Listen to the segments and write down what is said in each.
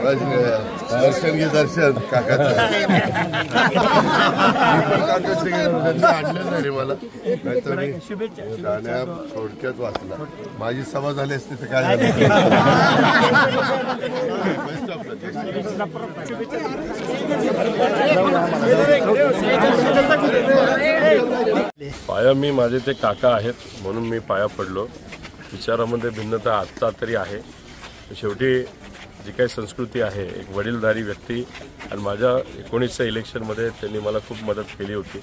दर्शन घे दर्शन काकाचं आणलं नाही रे मला नाहीतर मी गाण्या थोडक्यात वाचला माझी सभा झाली असती तर काय झालं पाया मी माझे ते काका आहेत म्हणून मी पाया पडलो. विचारामध्ये भिन्नता आत्ता तरी आहे. शेवटी जी काही संस्कृती आहे एक वडीलधारी व्यक्ती आणि माझ्या एकोणीसच्या इलेक्शनमध्ये त्यांनी मला खूप मदत केली होती.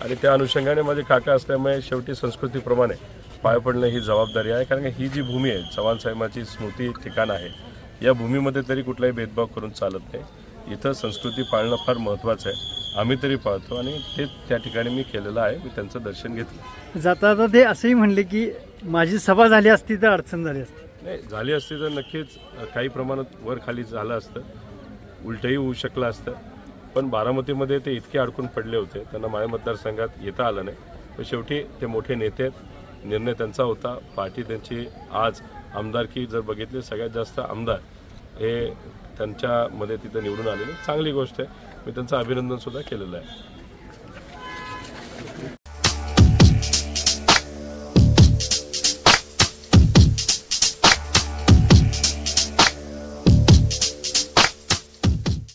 आणि त्या अनुषंगाने माझे काका असल्यामुळे शेवटी संस्कृतीप्रमाणे पाय पडणं ही जबाबदारी आहे. कारण की ही जी भूमी आहे चव्हाण साहेबांची स्मृती ठिकाण आहे. या भूमीमध्ये तरी कुठलाही भेदभाव करून चालत नाही. इथं संस्कृती पाळणं फार महत्त्वाचं आहे. आम्ही तरी पाळतो आणि ते त्या ठिकाणी मी केलेलं आहे. मी त्यांचं दर्शन घेतलं. जाता जाता ते असंही म्हणले की माझी सभा झाली असती तर अडचण झाली असती. नाही झाली असती तर नक्कीच काही प्रमाणात वर खाली झालं असतं. उलटही होऊ शकलं असतं. पण बारामतीमध्ये ते इतके अडकून पडले होते. त्यांना माझ्या मतदारसंघात येता आलं नाही. पण शेवटी ते मोठे नेते आहेत. निर्णय त्यांचा होता. पार्टी त्यांची आज आमदारकी जर बघितली सगळ्यात जास्त आमदार हे त्यांच्यामध्ये तिथं निवडून आलेले. चांगली गोष्ट आहे. मी त्यांचं अभिनंदन सुद्धा केलेलं आहे.